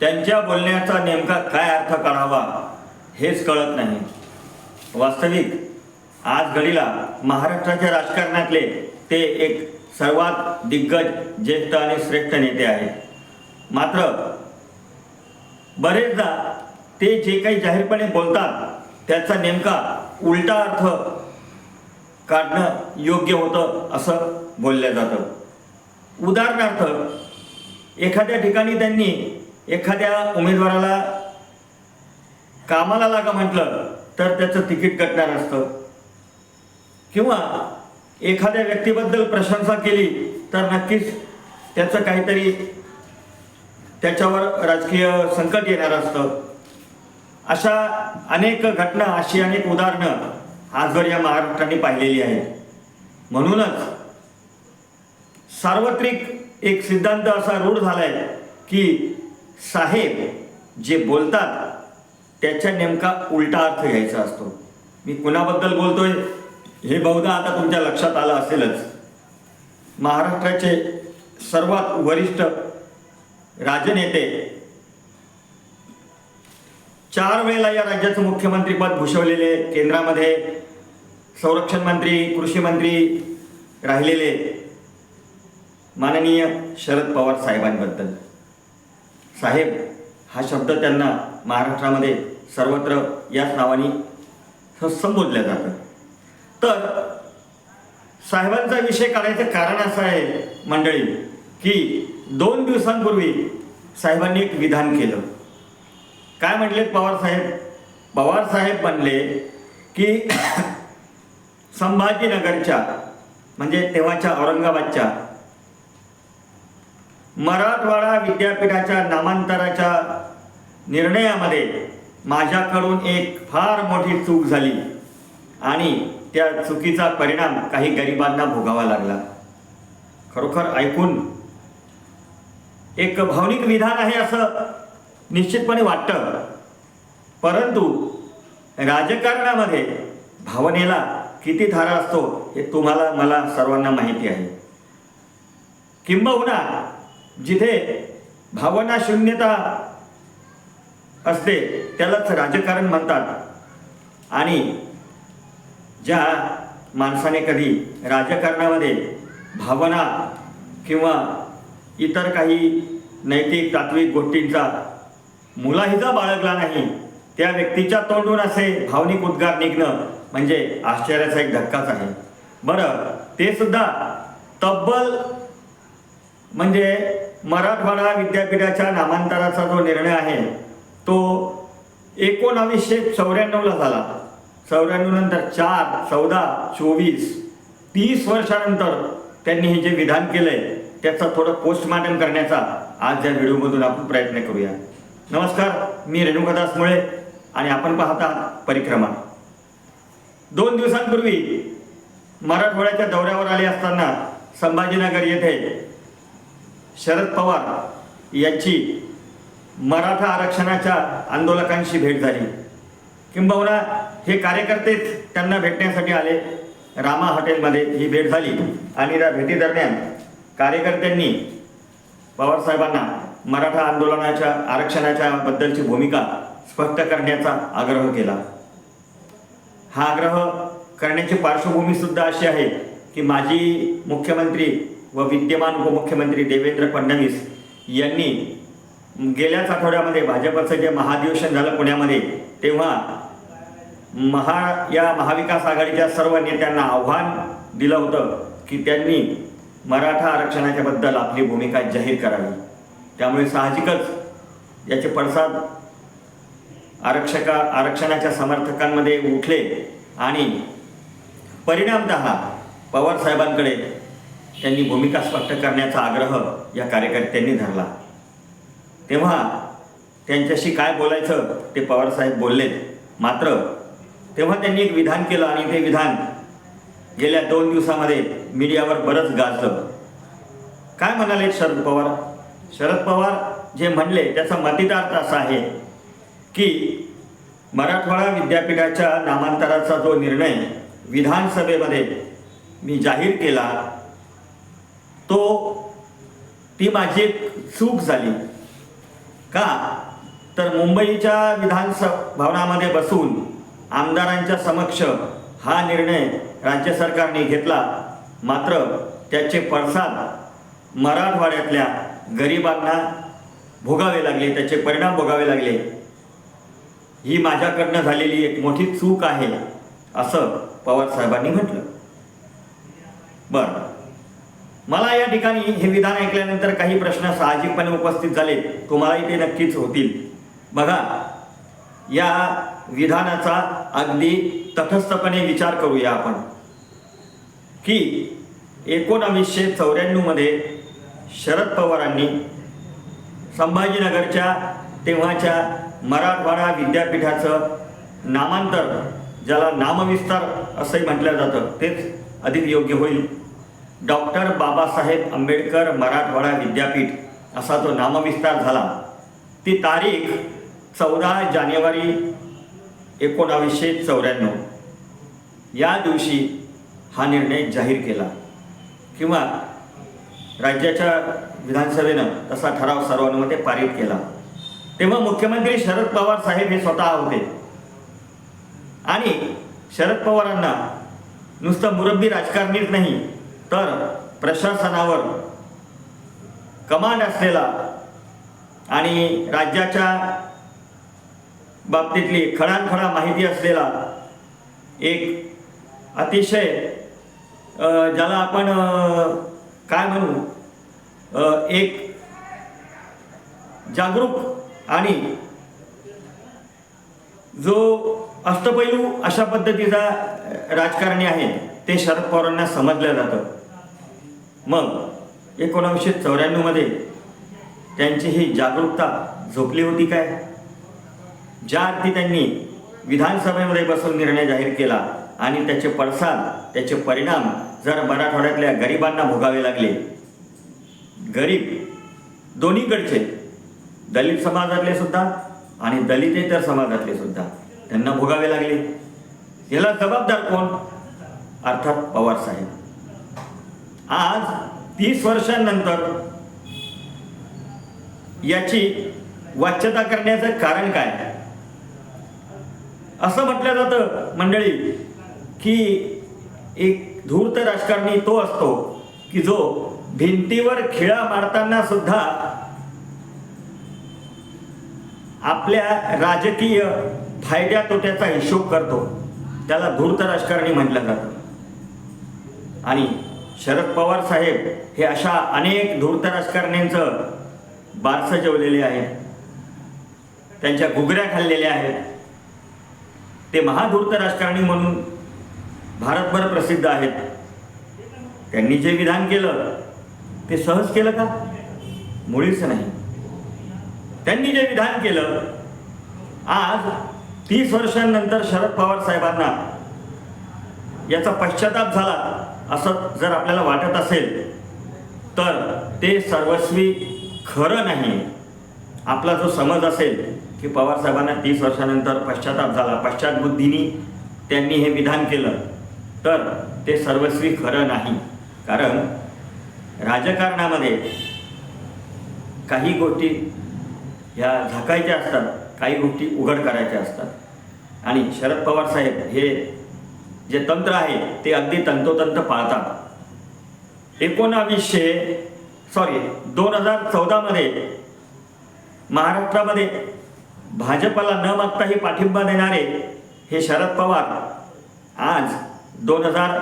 त्यांच्या बोलण्याचा नेमका काय अर्थ काढावा हेच कळत नाही. वास्तविक आज घडीला महाराष्ट्राच्या राजकारणातले ते एक सर्वात दिग्गज ज्येष्ठ आणि श्रेष्ठ नेते आहेत. मात्र बरेचदा ते जे काही जाहीरपणे बोलतात त्याचा नेमका उलटा अर्थ काढणं योग्य होतं असं बोललं जातं. उदाहरणार्थ एखाद्या ठिकाणी त्यांनी एखाद्या उमेदवाराला कामाला लागा म्हटलं तर त्याचं तिकीट कटणार असतं. किंवा एखाद्या व्यक्तीबद्दल प्रशंसा केली तर नक्कीच त्याचं काहीतरी त्याच्यावर राजकीय संकट येणार असतं. अशा अनेक घटना अशी अनेक उदाहरणं आजवर या महाराष्ट्राने पाहिलेली आहेत. म्हणूनच सार्वत्रिक एक सिद्धांत असा रूढ झालाय की साहेब जे बोलतात त्याच्या नेमका उलटा अर्थ घ्यायचा असतो. मी कुणाबद्दल बोलतोय? हे बहुधा आता तुमच्या लक्षात आलं असेलच. महाराष्ट्राचे सर्वात वरिष्ठ राजनेते चार वेळेला या राज्याचं मुख्यमंत्रीपद भूषवलेले केंद्रामध्ये संरक्षण मंत्री कृषी मंत्री राहिलेले माननीय शरद पवार साहेबांबद्दल. साहेब हा शब्द त्यांना महाराष्ट्रामध्ये सर्वत्र याच नावाने संबोधल्या संबोधलं जातं तर साहेबांचा विषय काढायचं कारण असं आहे मंडळी की दोन दिवसांपूर्वी साहेबांनी एक विधान केलं. काय म्हटले पवार साहेब? पवार साहेब म्हणले की संभाजीनगरच्या म्हणजे तेव्हाच्या औरंगाबादच्या मराठवाडा विद्यापीठाच्या नामांतराच्या निर्णयामध्ये माझ्याकडून एक फार मोठी चूक झाली आणि त्या चुकीचा परिणाम काही गरिबांना भोगावा लागला. खरोखर ऐकून एक भावनिक विधान आहे असं निश्चितपणे वाटतं. परंतु राजकारणामध्ये भावनेला किती धारा असतो हे तुम्हाला मला सर्वांना माहिती आहे. किंबहुना जिथे भावना शून्यता असते त्यालाच राजकारण म्हणतात. आणि ज्या माणसाने कधी राजकारणामध्ये भावना किंवा इतर काही नैतिक तात्विक गोष्टींचा मुलाहिजा बाळगला नाही त्या व्यक्तीच्या तोंडून असे भावनिक उद्गार निघणं म्हणजे आश्चर्याचा एक धक्काच आहे. बरं ते सुद्धा तब्बल म्हणजे मराठवाडा विद्यापीठाच्या नामांतराचा जो निर्णय आहे तो एकोणावीसशे चौऱ्याण्णवला झाला. चौऱ्याण्णव नंतर चार चौदा चोवीस तीस वर्षानंतर त्यांनी हे जे विधान केलंय त्याचा थोडं पोस्टमार्टम करण्याचा आज या व्हिडिओमधून आपण प्रयत्न करूया. नमस्कार मी रेणुकादास मुळे आणि आपण पाहता परिक्रमा. दोन दिवसांपूर्वी मराठवाड्याच्या दौऱ्यावर आले असताना संभाजीनगर येथे शरद पवार यांची मराठा आरक्षणाच्या आंदोलकांशी भेट झाली. किंबहुना हे कार्यकर्तेच त्यांना भेटण्यासाठी आले. रामा हॉटेलमध्ये ही भेट झाली आणि त्या भेटीदरम्यान कार्यकर्त्यांनी पवारसाहेबांना मराठा आंदोलनाच्या आरक्षणाच्या बद्दलची भूमिका स्पष्ट करण्याचा आग्रह केला. हा आग्रह करण्याची पार्श्वभूमीसुद्धा अशी आहे की माजी मुख्यमंत्री व विद्यमान उपमुख्यमंत्री देवेंद्र फडणवीस यांनी गेल्याच आठवड्यामध्ये भाजपचं जे महाधिवेशन झालं पुण्यामध्ये तेव्हा महा या महाविकास आघाडीच्या सर्व नेत्यांना आव्हान दिलं होतं की त्यांनी मराठा आरक्षणाच्याबद्दल आपली भूमिका जाहीर करावी. त्यामुळे साहजिकच याचे पडसाद आरक्षका आरक्षणाच्या समर्थकांमध्ये उठले आणि परिणामत पवार साहेबांकडे त्यांनी भूमिका स्पष्ट करण्याचा आग्रह या कार्यकर्त्यांनी धरला. तेव्हा त्यांच्याशी काय बोलायचं ते पवारसाहेब बोललेत. मात्र तेव्हा त्यांनी एक विधान केलं आणि ते विधान गेल्या दोन दिवसामध्ये मीडियावर बरंच गाजलं. काय म्हणाले शरद पवार? शरद पवार जे म्हणले त्याचा मतितार्थ असा आहे की मराठवाडा विद्यापीठाच्या नामांतराचा जो निर्णय विधानसभेमध्ये मी जाहीर केला तो ती माझी एक चूक झाली. का? तर मुंबईच्या विधानस भवनामध्ये बसून आमदारांच्या समक्ष हा निर्णय राज्य सरकारने घेतला. मात्र त्याचे पडसाद मराठवाड्यातल्या गरिबांना भोगावे लागले त्याचे परिणाम भोगावे लागले. ही माझ्याकडनं झालेली एक मोठी चूक आहे असं पवार साहेबांनी म्हटलं. बरं. मला या ठिकाणी हे विधान ऐकल्यानंतर काही प्रश्न साहजिकपणे उपस्थित झाले. तुम्हालाही ते नक्कीच होतील. बघा या विधानाचा अगदी तटस्थपणे विचार करूया आपण. की एकोणावीसशे चौऱ्याण्णवमध्ये शरद पवारांनी संभाजीनगरच्या तेव्हाच्या मराठवाडा विद्यापीठाचं नामांतर ज्याला नामविस्तार असंही म्हटलं जातं तेच अधिक योग्य होईल. डॉक्टर बाबासाहेब आंबेडकर मराठवाडा विद्यापीठ असा तो नामविस्तार झाला. ती तारीख चौदा जानेवारी एकोणावीसशे चौऱ्याण्णव. या दिवशी हा निर्णय जाहीर केला. किंवा राज्याच्या विधानसभेनं तसा ठराव सर्वानुमते पारित केला. तेव्हा मुख्यमंत्री शरद पवार साहेब हे स्वतः होते. आणि शरद पवारांना नुसतं मुरब्बी राजकारणीच नाही तर प्रशासनावर कमांड असलेला आणि राज्याच्या बाबतीतली खडानखडा माहिती असलेला एक अतिशय ज्याला आपण काय म्हणू एक जागरूक आणि जो अष्टपैलू अशा पद्धतीचा राजकारणी आहे ते शरद पवारांना समजलं जातं. मग एकोणावीसशे चौऱ्याण्णवमध्ये त्यांची ही जागरूकता झोपली होती काय? ज्या अर्थी त्यांनी विधानसभेमध्ये बसून निर्णय जाहीर केला आणि त्याचे पडसाद त्याचे परिणाम जर मराठवाड्यातल्या गरिबांना भोगावे लागले. गरीब दोन्हीकडचे दलित समाजातले सुद्धा आणि दलितेतर समाजातले सुद्धा त्यांना भोगावे लागले. याला जबाबदार कोण? अर्थात पवार साहेब. आज तीस वर्षांनंतर याची वाच्यता करण्याचं कारण काय? असं म्हटलं जातं मंडळी की एक धूर्त राजकारणी तो असतो की जो भिंतीवर खिळा मारताना सुद्धा आपल्या राजकीय फायद्या तोट्याचा हिशोब करतो. त्याला धूर्त राजकारणी म्हटलं जातं. आणि शरद पवार साहेब हे अशा अनेक धूर्त राजकारण्यांचं बारसं जेवलेले आहे त्यांच्या घुगऱ्या खाल्लेल्या आहेत. ते महाधूर्त राजकारणी म्हणून भारतभर प्रसिद्ध आहेत. त्यांनी जे विधान केलं ते सहज केलं का? मुळीच नाही. त्यांनी जे विधान केलं आज तीस वर्षांनंतर शरद पवार साहेबांना याचा पश्चाताप झाला. असं जर आपल्याला वाटत असेल तर ते सर्वस्वी खरं नाही. आपला जो समज असेल की पवार साहेबांना तीस वर्षानंतर पश्चाताप झाला पश्चातबुद्धीनी त्यांनी हे विधान केलं तर ते सर्वस्वी खरं नाही. कारण राजकारणामध्ये काही गोष्टी ह्या झाकायच्या असतात काही गोष्टी उघड करायच्या असतात. आणि शरद पवार साहेब हे जे तंत्र आहे ते अगदी तंतोतंत पाळतात. एकोणावीसशे सॉरी दोन हजार चौदामध्ये महाराष्ट्रामध्ये भाजपला न मागताही पाठिंबा देणारे हे शरद पवार आज दोन हजार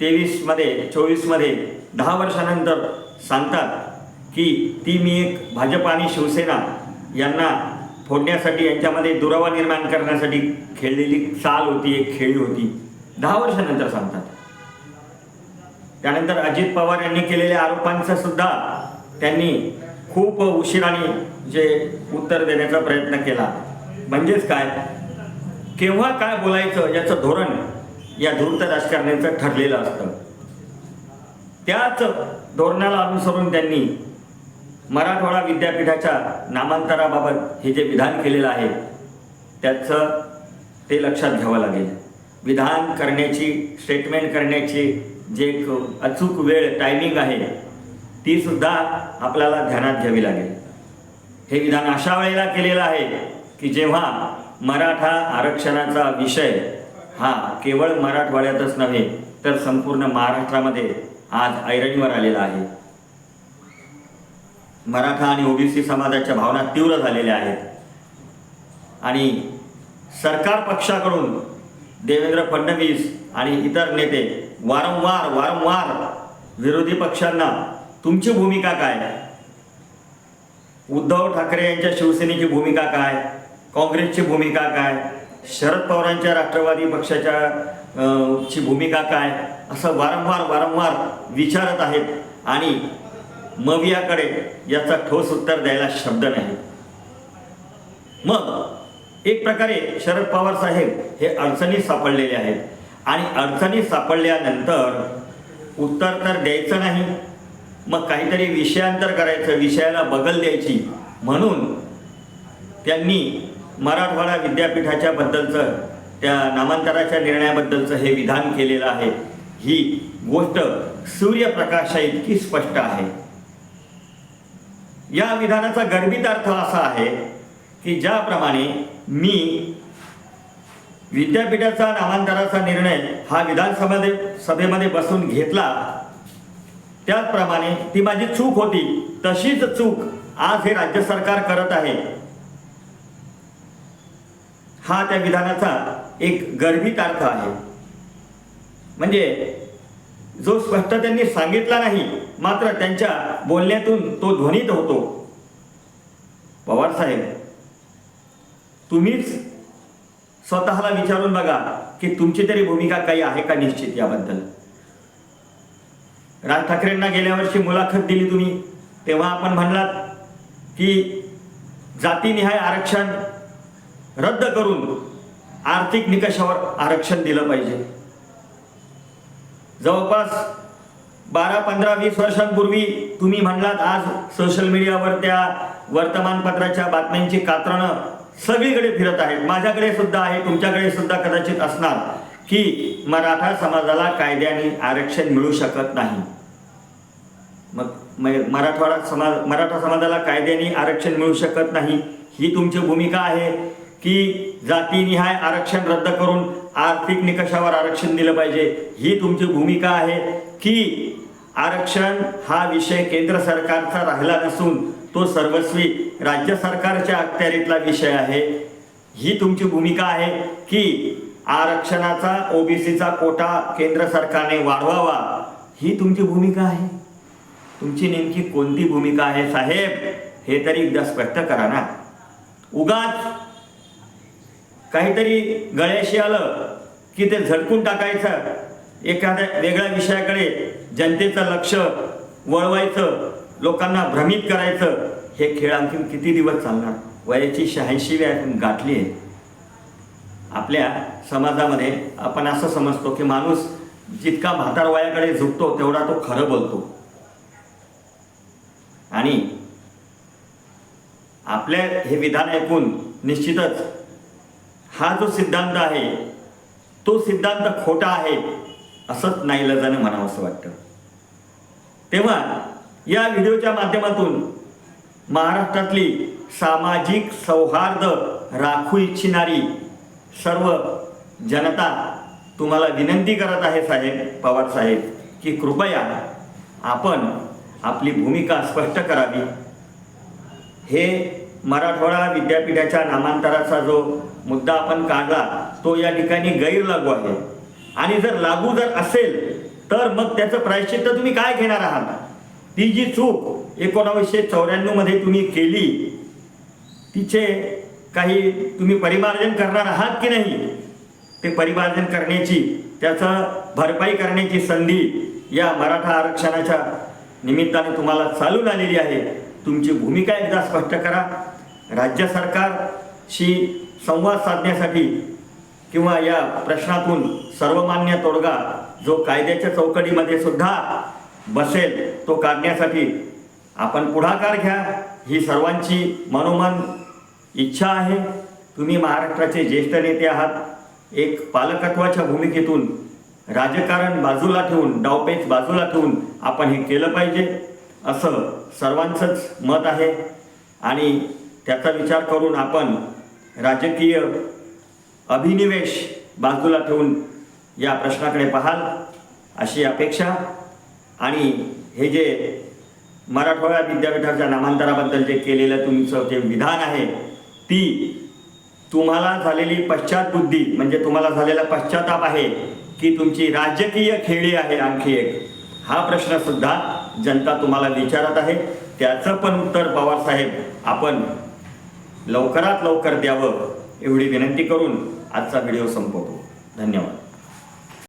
तेवीसमध्ये चोवीसमध्ये दहा वर्षानंतर सांगतात की ती मी एक भाजप आणि शिवसेना यांना फोडण्यासाठी यांच्यामध्ये दुरावा निर्माण करण्यासाठी खेळलेली चाल होती एक खेळी होती. दहा वर्षानंतर सांगतात. त्यानंतर अजित पवार यांनी केलेल्या आरोपांचं सुद्धा त्यांनी खूप उशिराने जे उत्तर देण्याचा प्रयत्न केला. म्हणजेच काय? केव्हा काय बोलायचं याचं धोरण या धूर्त राजकारण्यांचं ठरलेलं असतं. त्याच धोरणाला अनुसरून त्यांनी मराठवाडा विद्यापीठाच्या नामांतराबाबत हे जे विधान केलेलं आहे त्याचं ते लक्षात घ्यावं लागेल. विधान करण्याची स्टेटमेंट करण्याची जे एक अचूक वेळ टायमिंग आहे ती सुद्धा आपल्याला ध्यानात घ्यावी लागेल. हे विधान अशा वेळेला केलेलं आहे की जेव्हा मराठा आरक्षणाचा विषय हा केवळ मराठवाड्यातच नव्हे तर संपूर्ण महाराष्ट्रामध्ये आज ऐरणीवर आलेला आहे. मराठा आणि ओबीसी समाजाच्या भावना तीव्र झालेल्या आहेत. आणि सरकार पक्षाकडून देवेंद्र फडणवीस आणि इतर नेते वारंवार वारंवार विरोधी पक्षांना तुमची भूमिका काय? उद्धव ठाकरे यांच्या शिवसेनेची भूमिका काय? काँग्रेसची भूमिका काय? शरद पवारांच्या राष्ट्रवादी पक्षाच्या ची भूमिका काय? असं वारंवार वारंवार विचारत आहेत आणि मवियाकडे याचा ठोस उत्तर द्यायला शब्द नाही. मग एक प्रकारे शरद पवार साहेब हे अडचणीत सापडलेले आहेत. आणि अडचणीत सापडल्यानंतर उत्तर तर द्यायचं नाही मग काहीतरी विषयांतर करायचं विषयाला बगल द्यायची. म्हणून त्यांनी मराठवाडा विद्यापीठाच्या बद्दलचं त्या नामांतराच्या निर्णयाबद्दलचं हे विधान केलेलं आहे. ही गोष्ट सूर्यप्रकाशा इतकी स्पष्ट आहे. या विधानाचा गर्भित अर्थ असा आहे की ज्याप्रमाणे मी विद्यापीठाचा नामांतराचा निर्णय हा विधानसभेमध्ये सभेमध्ये बसून घेतला. त्याचप्रमाणे ती माझी चूक होती. तशीच चूक आज हे राज्य सरकार करत आहे. हा त्या विधानाचा एक गर्भित अर्थ आहे. म्हणजे जो स्पष्ट त्यांनी सांगितला नाही मात्र त्यांच्या बोलण्यातून तो ध्वनित होतो. पवार साहेब तुम्हीच स्वतःला विचारून बघा की तुमची तरी भूमिका काही आहे का निश्चित याबद्दल. राज ठाकरेंना गेल्या वर्षी मुलाखत दिली तुम्ही तेव्हा आपण म्हणलात की जातीनिहाय आरक्षण रद्द करून आर्थिक निकषावर आरक्षण दिलं पाहिजे. जवळपास बारा पंधरा वीस वर्षांपूर्वी तुम्ही म्हणलात आज सोशल मीडियावर त्या वर्तमानपत्राच्या बातम्यांची कात्रणं सगळीकडे फिरत आहेत माझ्याकडे सुद्धा आहे तुमच्याकडे सुद्धा कदाचित असणार की मराठा समाजाला कायद्याने आरक्षण मिळू शकत नाही. मग मराठवाडा समाज मराठा समाजाला कायद्याने आरक्षण मिळू शकत नाही. ही तुमची भूमिका आहे की जातीनिहाय आरक्षण रद्द करून आर्थिक निकषावर आरक्षण दिलं पाहिजे. ही तुमची भूमिका आहे की आरक्षण हा विषय केंद्र सरकारचा राहिला नसून तो सर्वस्वी राज्य सरकारच्या अखत्यारीतला विषय आहे. ही तुमची भूमिका आहे की आरक्षणाचा ओबीसीचा कोटा केंद्र सरकारने वाढवावा. ही तुमची भूमिका आहे. तुमची नेमकी कोणती भूमिका आहे साहेब हे तरी एकदा स्पष्ट करा ना. उगाच काहीतरी गळ्याशी आलं की ते झटकून टाकायचं. एखाद्या वेगळ्या विषयाकडे जनतेचं लक्ष वळवायचं. लोकांना भ्रमित करायचं हे खेळ आणखी किती दिवस चालणार? वयाची शहाऐंशी गाठली आहे. आपल्या समाजामध्ये आपण असं समजतो की माणूस जितका म्हातार वयाकडे झुकतो तेवढा तो खरं बोलतो. आणि आपले हे विधान ऐकून निश्चितच हा जो सिद्धांत आहे तो सिद्धांत खोटा आहे असंच नाईलाजानं म्हणावं असं वाटतं. तेव्हा या व्हिडिओच्या माध्यमातून महाराष्ट्रातली सामाजिक सौहार्द राखू इच्छिणारी सर्व जनता तुम्हाला विनंती करत आहे साहेब पवार साहेब की कृपया आपण आपली भूमिका स्पष्ट करावी. हे मराठवाडा विद्यापीठाच्या नामांतराचा जो मुद्दा आपण काढला तो या ठिकाणी गैरलागू आहे. आणि जर लागू जर असेल तर मग त्याचं प्रायश्चित्त तुम्ही काय घेणार आहात? ती जी चूक एकोणावीसशे चौऱ्याण्णवमध्ये तुम्ही केली तिचे काही तुम्ही परिमार्जन करणार आहात की नाही? ते परिमार्जन करण्याची त्याचं भरपाई करण्याची संधी या मराठा आरक्षणाच्या निमित्ताने तुम्हाला चालून आलेली आहे. तुमची भूमिका एकदा स्पष्ट करा. राज्य सरकारशी संवाद साधण्यासाठी किंवा या प्रश्नातून सर्वमान्य तोडगा जो कायद्याच्या चौकटीमध्ये सुद्धा बसेल तो काढण्यासाठी. आपण पुढाकार घ्या. ही सर्वांची मनोमन इच्छा आहे. तुम्ही महाराष्ट्राचे ज्येष्ठ नेते आहात. एक पालकत्वाच्या भूमिकेतून राजकारण बाजूला ठेवून डावपेच बाजूला ठेवून आपण हे केलं पाहिजे. असं सर्वांचंच मत आहे. आणि त्याचा विचार करून आपण राजकीय अभिनिवेश बाजूला ठेवून या प्रश्नाकडे पाहाल अशी अपेक्षा आणि हे जे मराठवाडा विद्यापीठाच्या नामांतराबद्दल जे केलेलं तुमचं जे विधान आहे ती तुम्हाला झालेली पश्चातबुद्धी म्हणजे तुम्हाला झालेला पश्चाताप आहे की तुमची राजकीय खेळी आहे आणखी एक हा प्रश्नसुद्धा जनता तुम्हाला विचारत आहे. त्याचं पण उत्तर पवारसाहेब आपण लवकरात लवकर द्यावं एवढी विनंती करून आजचा व्हिडिओ संपवतो. धन्यवाद.